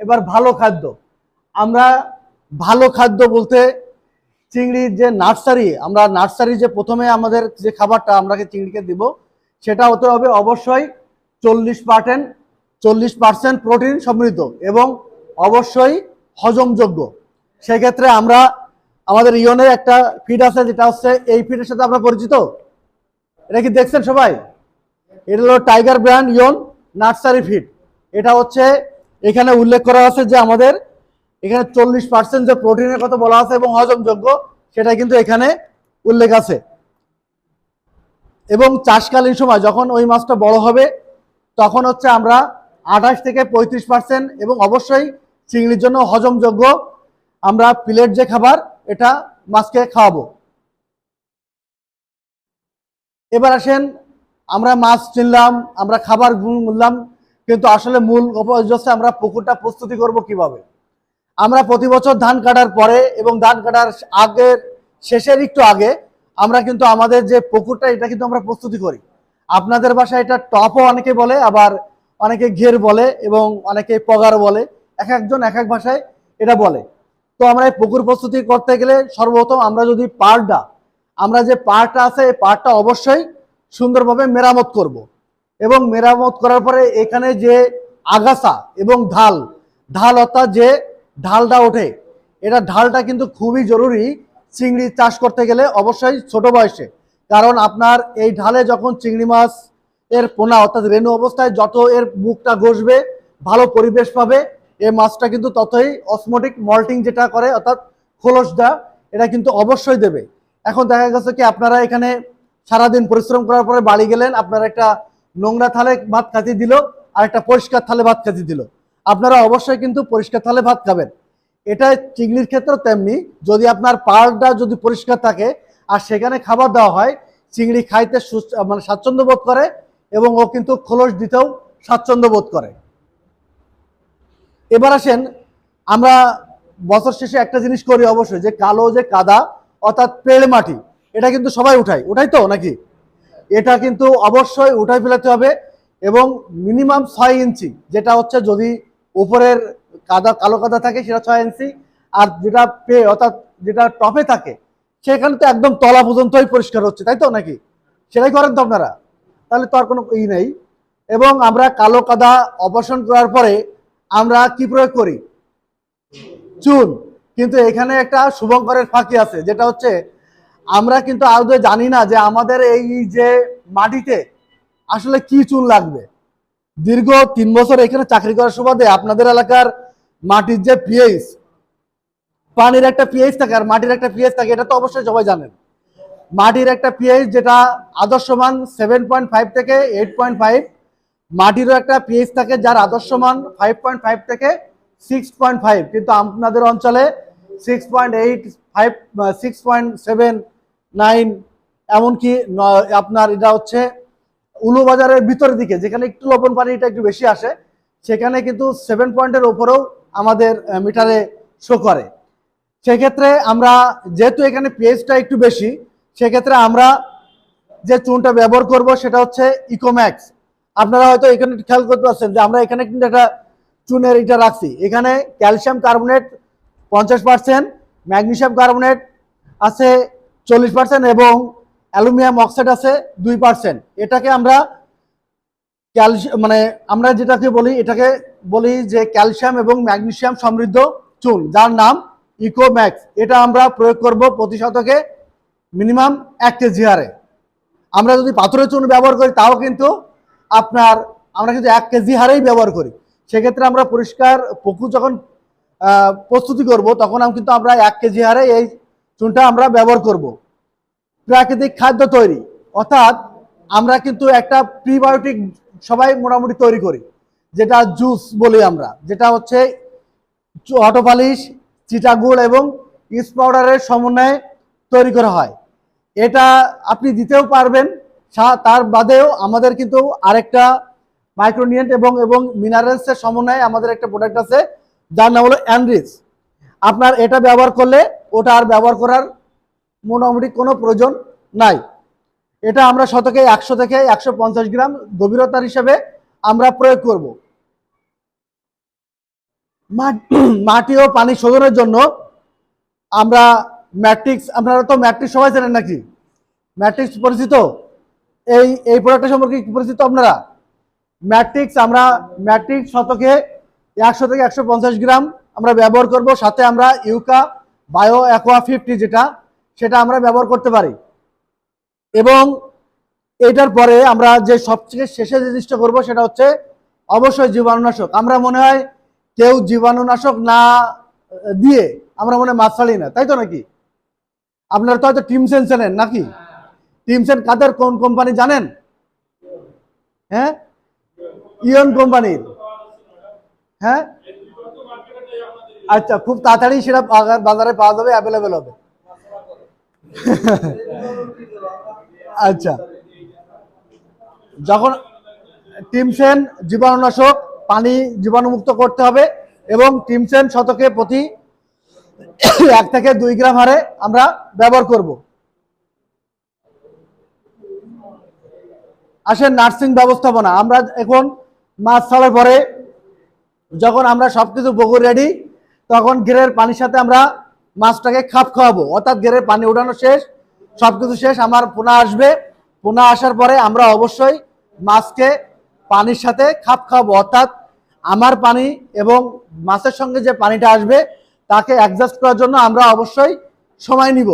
এবার ভালো খাদ্য। আমরা ভালো খাদ্য বলতে চিংড়ির যে নার্সারি, আমরা নার্সারি যে প্রথমে আমাদের যে খাবারটা আমরাকে চিংড়িকে দিব, সেটা হতে হবে অবশ্যই চল্লিশ পার্সেন্ট চল্লিশ পার্সেন্ট প্রোটিন সমৃদ্ধ এবং অবশ্যই হজমযোগ্য। সেক্ষেত্রে আমরা আমাদের ইয়নের একটা ফিড আছে, যেটা হচ্ছে এই ফিডের সাথে আমরা পরিচিত? এটা কি দেখছেন সবাই? এটা হলো টাইগার ব্র্যান্ড ইয়ন নার্সারি ফিড এটা হচ্ছে এখানে উল্লেখ করা আছে যে আমাদের এখানে চল্লিশ পার্সেন্ট যে প্রোটিনের কথা বলা আছে এবং হজমযোগ্য, সেটা কিন্তু এখানে উল্লেখ আছে। এবং চাষকালীন সময় যখন ওই মাছটা বড় হবে, তখন হচ্ছে আমরা আঠাশ থেকে পঁয়ত্রিশ পার্সেন্ট এবং অবশ্যই চিংড়ির জন্য হজমযোগ্য আমরা প্লেট যে খাবার, এটা মাছকে খাওয়াবো। এবার আসেন, আমরা মাছ চিনলাম, আমরা খাবার বললাম কিন্তু আসলে মূল হচ্ছে আমরা পুকুরটা প্রস্তুতি করব কীভাবে? আমরা প্রতি বছর ধান কাটার পরে এবং ধান কাটার আগের, শেষের একটু আগে আমরা কিন্তু আমাদের যে পুকুরটা, এটা কিন্তু আমরা প্রস্তুতি করি। আপনাদের বাসায় এটা টপও অনেকে বলে, আবার অনেকে ঘের বলে এবং অনেকে পগার বলে। এক একজন, এক এক ভাষায় এটা বলে। তো আমরা এই পুকুর প্রস্তুতি করতে গেলে সর্বপ্রথম আমরা যদি পাড়টা, আমরা যে পাড়টা আছে, এই পাড়টা অবশ্যই সুন্দরভাবে মেরামত করব। এবং মেরামত করার পরে এখানে যে আগাছা এবং ঢাল ঢাল অর্থাৎ যে ঢালটা ওঠে, এটা ঢালটা কিন্তু খুবই জরুরি চিংড়ি চাষ করতে গেলে অবশ্যই ছোট বয়সে। কারণ আপনার এই ঢালে যখন চিংড়ি মাছ এর পোনা অর্থাৎ রেণু অবস্থায় যত এর মুখটা ঘষবে, ভালো পরিবেশ পাবে এই মাছটা কিন্তু ততই অসমোটিক মল্টিং যেটা করে অর্থাৎ খোলস খোলসটা, এটা কিন্তু অবশ্যই দেবে। এখন দেখা গেছে কি আপনারা এখানে সারাদিন পরিশ্রম করার পরে বাড়ি গেলেন, আপনারা একটা নোংরা থালে ভাত খাতি দিল আর একটা পরিষ্কার থালে ভাত খাতি দিল। আপনারা অবশ্যই কিন্তু পরিষ্কার থালে ভাত খাবেন। এটা চিংড়ির ক্ষেত্রেও তেমনি, যদি আপনার পাড়টা যদি পরিষ্কার থাকে, আর সেখানে খাবার দেওয়া হয়, চিংড়ি খাইতে মানে স্বাচ্ছন্দ্য বোধ করে, এবং ও কিন্তু খোলস দিতেও স্বাচ্ছন্দ্য বোধ করে। এবার আসেন, আমরা বছর শেষে একটা জিনিস করি অবশ্যই, যে কালো যে কাদা, অর্থাৎ পেড় মাটি, এটা কিন্তু সবাই উঠায়। উঠাই তো নাকি? এটা কিন্তু অবশ্যই উঠাই ফেলাতে হবে এবং মিনিমাম ছয় ইঞ্চি, যেটা হচ্ছে যদি উপরের কাদা, কালো কাদা থাকে সেটা ছয় ইঞ্চি, আর যেটা পে, অর্থাৎ যেটা টপে থাকে, সেখানে তো একদম তলা পর্যন্তই পরিষ্কার হচ্ছে, তাই তো নাকি? সেটাই করেন তো আপনারা। তাহলে তো আর কোনো ই নেই। এবং আমরা কালো কাদা অপারেশন করার পরে আমরা কি প্রয়োগ করি? চুন। কিন্তু এখানে একটা শুভঙ্করের ফাঁকি আছে, যেটা হচ্ছে আমরা কিন্তু আদৌ জানি না যে আমাদের এই যে মাটিতে আসলে কি চুন লাগবে। দীর্ঘ তিন বছর এখানে চাকরি করার সুবাদে আপনাদের এলাকার মাটির যে পিএইচ পানির একটা পিএইচ থাকে আর মাটির একটা পিএইচ থাকে, এটা তো অবশ্যই সবাই জানেন। মাটির একটা পিএইচ যেটা আদর্শমান সেভেন পয়েন্ট ফাইভ থেকে এইট পয়েন্ট ফাইভ মাটিরও একটা পিএইচ থাকে যার আদর্শমান ফাইভ পয়েন্ট ফাইভ থেকে সিক্স পয়েন্ট ফাইভ কিন্তু আপনাদের অঞ্চলে six point eight five six point seven nine, এমনকি আপনার এটা হচ্ছে উলু বাজারের ভিতরের দিকে, যেখানে একটু লবণ পানিটা একটু বেশি আসে, সেখানে কিন্তু সেভেন পয়েন্টের ওপরেও আমাদের মিটারে শো করে। সেক্ষেত্রে আমরা, যেহেতু এখানে পিএইচটা একটু বেশি, সেক্ষেত্রে আমরা যে চুনটা ব্যবহার করব সেটা হচ্ছে ইকোম্যাক্স আপনারা হয়তো এখানে খেয়াল করতে পারছেন যে আমরা এখানে কিন্তু একটা চুনের এটা রাখছি। এখানে ক্যালসিয়াম কার্বনেট পঞ্চাশ পার্সেন্ট ম্যাগনেসিয়াম কার্বনেট আছে চল্লিশ পার্সেন্ট এবং অ্যালুমিনিয়াম অক্সাইড আছে দুই পার্সেন্ট এটাকে আমরা ক্যালসিয়াম মানে আমরা যেটাকে বলি, এটাকে বলি যে ক্যালসিয়াম এবং ম্যাগনেসিয়াম সমৃদ্ধ চুন যার নাম ইকোম্যাক্স। এটা আমরা প্রয়োগ করব প্রতি শতকে মিনিমাম এক কেজি হারে। আমরা যদি পাথরের চুন ব্যবহার করি, তাও কিন্তু আপনার, আমরা কিন্তু এক কেজি হারেই ব্যবহার করি। সেক্ষেত্রে আমরা পরিষ্কার, পুকুর যখন প্রস্তুতি করব, তখন কিন্তু আমরা এক কেজি হারে এই চুনটা আমরা ব্যবহার করব। প্রাকৃতিক খাদ্য তৈরি। অর্থাৎ আমরা কিন্তু একটা প্রিবায়োটিক সবাই মোটামুটি তৈরি করি। যেটা জুস বলি আমরা। যেটা হচ্ছে অটোপালিশ চিটাগুড় এবং ইস্ট পাউডারের সমন্বয়ে তৈরি করা হয়। এটা আপনি দিতেও পারবেন। তার বাদেও আমাদের কিন্তু আরেকটা মাইক্রোনিয়েন্ট এবং এবং মিনারেলসের সমন্বয়ে আমাদের একটা প্রোডাক্ট আছে। যার নাম হলো অ্যানরিচ আপনার এটা ব্যবহার করলে ওটা আর ব্যবহার করার মোটামুটি কোনো প্রয়োজন নাই। এটা আমরা শতকে একশো থেকে একশো পঞ্চাশ গ্রাম গভীরতার হিসাবে আমরা প্রয়োগ করব। মাটি ও পানি শোধনের জন্য আমরা ম্যাট্রিক্স আপনারা তো ম্যাট্রিক্স সবাই জানেন নাকি? ম্যাট্রিক্স পরিচিত? এই এই প্রোডাক্টটা সম্পর্কে কি পরিচিত আপনারা? ম্যাট্রিক্স আমরা ম্যাট্রিক্স শতকে একশো থেকে একশো পঞ্চাশ গ্রাম আমরা ব্যবহার করব। সাথে আমরা ইউকা বায়ো অ্যাকোয়া ফিফটি যেটা, সেটা আমরা ব্যবহার করতে পারি। এবং এটার পরে আমরা যে সবথেকে শেষে জিনিসটা করব, সেটা হচ্ছে অবশ্যই জীবাণুনাশক। আমরা মনে হয় কেউ জীবাণুনাশক না দিয়ে আমরা মনে মাছ ছাড়ি না। তাই তো নাকি? আপনারা তো হয়তো টিমসেন চেনেন নাকি? টিমসেন কাদের কোন কোম্পানি জানেন? হ্যাঁ? ইয়ন কোম্পানির। হ্যাঁ? আচ্ছা খুব তাড়াতাড়ি সেটা বাজারে পাওয়া যাবে অ্যাভেলেবেল হবে। আচ্ছা। যখন টিমসেন জীবাণুনাশক, পানি জীবাণুমুক্ত করতে হবে এবং টিমসেন শতকে প্রতি এক থেকে দুই গ্রাম হারে আমরা ব্যবহার করব। আসেন নার্সিং ব্যবস্থাপনা। আমরা এখন মাছ ছাড়ার পরে যখন আমরা সবকিছু বগুর রেডি তখন ঘেরের পানির সাথে আমরা মাছটাকে খাপ খাওয়াবো। অর্থাৎ ঘেরের পানি উঠানো শেষ, সবকিছু শেষ, আমার পোনা আসবে। পোনা আসার পরে আমরা অবশ্যই মাছকে পানির সাথে খাপ খাওয়াবো। অর্থাৎ আমার পানি এবং মাছের সঙ্গে যে পানিটা আসবে, তাকে অ্যাডজাস্ট করার জন্য আমরা অবশ্যই সময় নিব।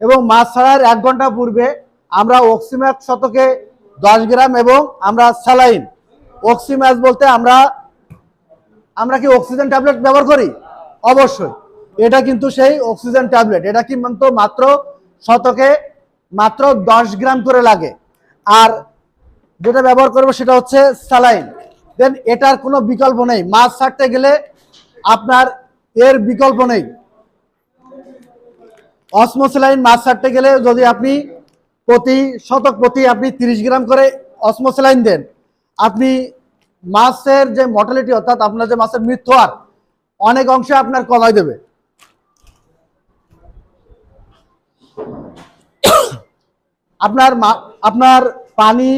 এবং মাছ ছাড়ার এক ঘণ্টা পূর্বে আমরা অক্সিম্যাক শতকে দশ গ্রাম এবং আমরা স্যালাইন অক্সিম্যাচ বলতে আমরা আমরা কি অক্সিজেন ট্যাবলেট ব্যবহার করি? অবশ্যই। এটা কিন্তু সেই অক্সিজেন ট্যাবলেট এটা কিন্তু মাত্র শতকে, মাত্র দশ গ্রাম করে লাগে। আর যেটা ব্যবহার করব সেটা হচ্ছে স্যালাইন দেন এটার কোনো বিকল্প নেই। মাছ ছাড়তে গেলে আপনার এর বিকল্প নেই। অসমোসেলাইন মাছ ছাড়তে গেলে যদি আপনি প্রতি, শতক প্রতি আপনি তিরিশ গ্রাম করে অসমোসেলাইন দেন, আপনি মাছের যে মর্টালিটি অর্থাৎ আপনার যে মাছের মৃত্যু হার অনেক অংশে আপনার কমাই দেবে আপনার আপনার পানি,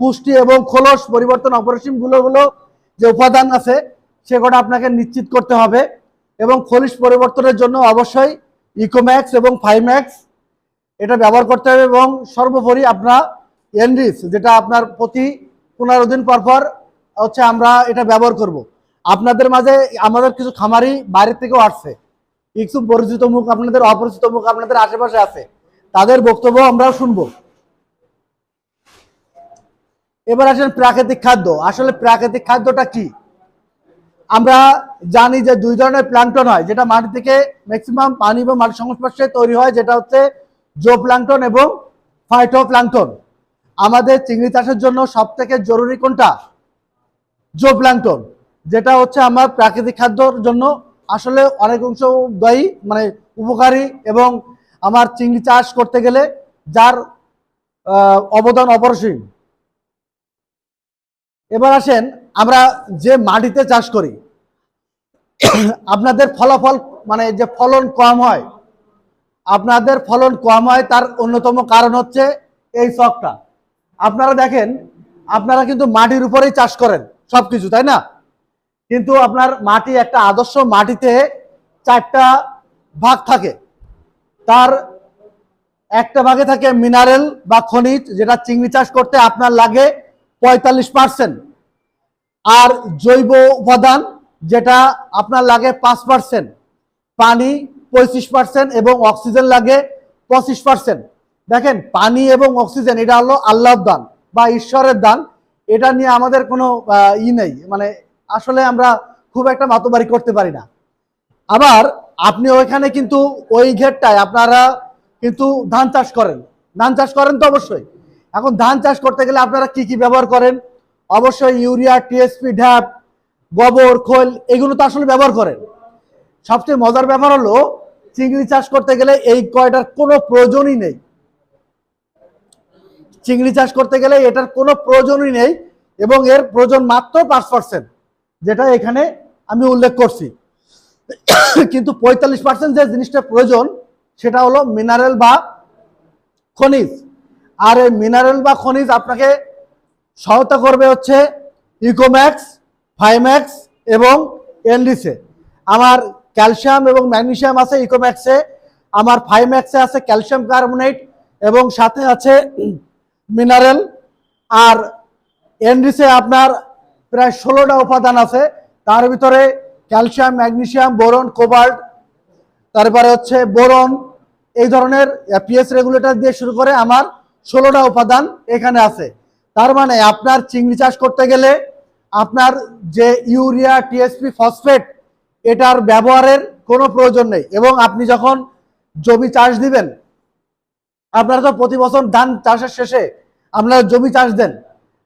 পুষ্টি এবং খোলস পরিবর্তন অপরিসীমগুলো যে উপাদান আছে, সেগুলো আপনাকে নিশ্চিত করতে হবে এবং খলিশ পরিবর্তনের জন্য অবশ্যই ইকোম্যাক্স এবং ফাইম্যাক্স এটা ব্যবহার করতে হবে এবং সর্বোপরি আপনার এনরিস যেটা আপনার প্রতি পনেরো দিন পর পর হচ্ছে আমরা এটা ব্যবহার করব। আপনাদের মাঝে আমাদের কিছু খামারি বাইরের থেকেও আসছে। কিছু পরিচিত মুখ আপনাদের, অপরিচিত মুখ আপনাদের আশেপাশে আছে। তাদের বক্তব্য আমরাও শুনব। এবার আসেন প্রাকৃতিক খাদ্য। আসলে প্রাকৃতিক খাদ্যটা কি? আমরা জানি যে দুই ধরনের প্লান্টন হয়, যেটা মাটি থেকে ম্যাক্সিমাম পানি বা মাটির সংস্পর্শে তৈরি হয়, যেটা হচ্ছে জো প্লান্টন এবং ফাইটো প্লান্টন আমাদের চিংড়ি চাষের জন্য সব থেকে জরুরি কোনটা? জো প্লান্টন যেটা হচ্ছে আমার প্রাকৃতিক খাদ্যর জন্য আসলে অনেক অংশ দায়ী মানে উপকারী এবং আমার চিংড়ি চাষ করতে গেলে যার অবদান অপরিসীম। এবার আসেন আমরা যে মাটিতে চাষ করি, আপনাদের ফলাফল মানে যে ফলন কম হয়, আপনাদের ফলন কম হয় তার অন্যতম কারণ হচ্ছে এই শখটা আপনারা দেখেন, আপনারা কিন্তু মাটির উপরেই চাষ করেন সবকিছু, তাই না? কিন্তু আপনার মাটি একটা আদর্শ মাটিতে চারটা ভাগ থাকে। তার একটা ভাগে থাকে মিনারেল বা খনিজ, যেটা চিংড়ি চাষ করতে আপনার লাগে পঁয়তাল্লিশ পার্সেন্ট আর জৈব উপাদান, যেটা আপনার লাগে পাঁচ পার্সেন্ট পানি পঁয়ত্রিশ পার্সেন্ট এবং অক্সিজেন লাগে পঁচিশ পার্সেন্ট দেখেন, পানি এবং অক্সিজেন, এটা হলো আল্লাহর দান বা ঈশ্বরের দান। এটা নিয়ে আমাদের কোনো ই নেই। মানে আসলে আমরা খুব একটা মাতবাড়ি করতে পারি না। আবার আপনি ওইখানে কিন্তু ওই ঘেরটায় আপনারা কিন্তু ধান চাষ করেন। ধান চাষ করেন তো অবশ্যই। এখন ধান চাষ করতে গেলে আপনারা কি কি ব্যবহার করেন? অবশ্যই ইউরিয়া, টিএসপি, ঢ্যাপ, গোবর, খোল এগুলো তো আসলে ব্যবহার করেন। সবচেয়ে মজার ব্যাপার হলো চিংড়ি চাষ করতে গেলে এই কয়টার কোনো প্রয়োজনই নেই। চিংড়ি চাষ করতে গেলে এটার কোনো প্রয়োজনই নেই এবং এর প্রয়োজন মাত্র পাঁচ পার্সেন্ট যেটা এখানে আমি উল্লেখ করছি। কিন্তু পঁয়তাল্লিশ পার্সেন্ট যে জিনিসটা প্রয়োজন, সেটা হলো মিনারেল বা খনিজ। আর এই মিনারেল বা খনিজ আপনাকে সহায়তা করবে হচ্ছে ইকোম্যাক্স ফাইম্যাক্স এবং এনডিসে আমার ক্যালসিয়াম এবং ম্যাগনেশিয়াম আছে ইকোম্যাক্সে আমার ফাইম্যাক্সে আছে ক্যালসিয়াম কার্বনেট এবং সাথে আছে মিনারেল আর এনডিসে আপনার প্রায় ষোলোটা উপাদান আছে। তার ভিতরে ক্যালসিয়াম, ম্যাগনেসিয়াম, বোরন, কোবাল্ট, তারপরে হচ্ছে বোরন, এই ধরনের পিএস রেগুলেটর দিয়ে শুরু করে আমার ষোলোটা উপাদান এখানে আছে। তার মানে আপনার চিংড়ি চাষ করতে গেলে আপনার যে ইউরিয়া, টিএসপি, ফসফেট, এটার ব্যবহারের কোনো প্রয়োজন নেই। এবং আপনি যখন জমি চাষ দিবেন, আপনারা তো প্রতি বছর ধান চাষের শেষে আপনারা জমি চাষ দেন।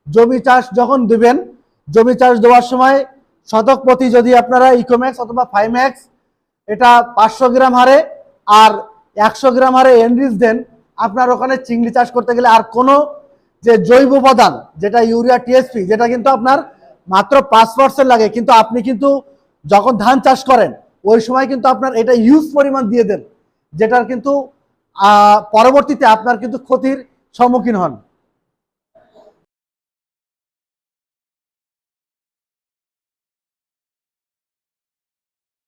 জমি চাষ যখন দিবেন জমি চাষ দেওয়ার সময় শতক প্রতি যদি আপনারা ইকোম্যাক্স অথবা ফাইম্যাক্স এটা পাঁচশো গ্রাম হারে আর একশো গ্রাম হারে এনরিচ দেন, আপনার ওখানে চিংড়ি চাষ করতে গেলে আর কোনো যে জৈব উপাদান, যেটা ইউরিয়া টিএসপি যেটা কিন্তু আপনার মাত্র পাঁচ পার্সেন্ট লাগে, কিন্তু আপনি কিন্তু যখন ধান চাষ করেন, ওই সময় কিন্তু আপনার এটা ইউজ পরিমাণ দিয়ে দেন, যেটার কিন্তু পরবর্তীতে আপনার কিন্তু ক্ষতির সম্মুখীন হন।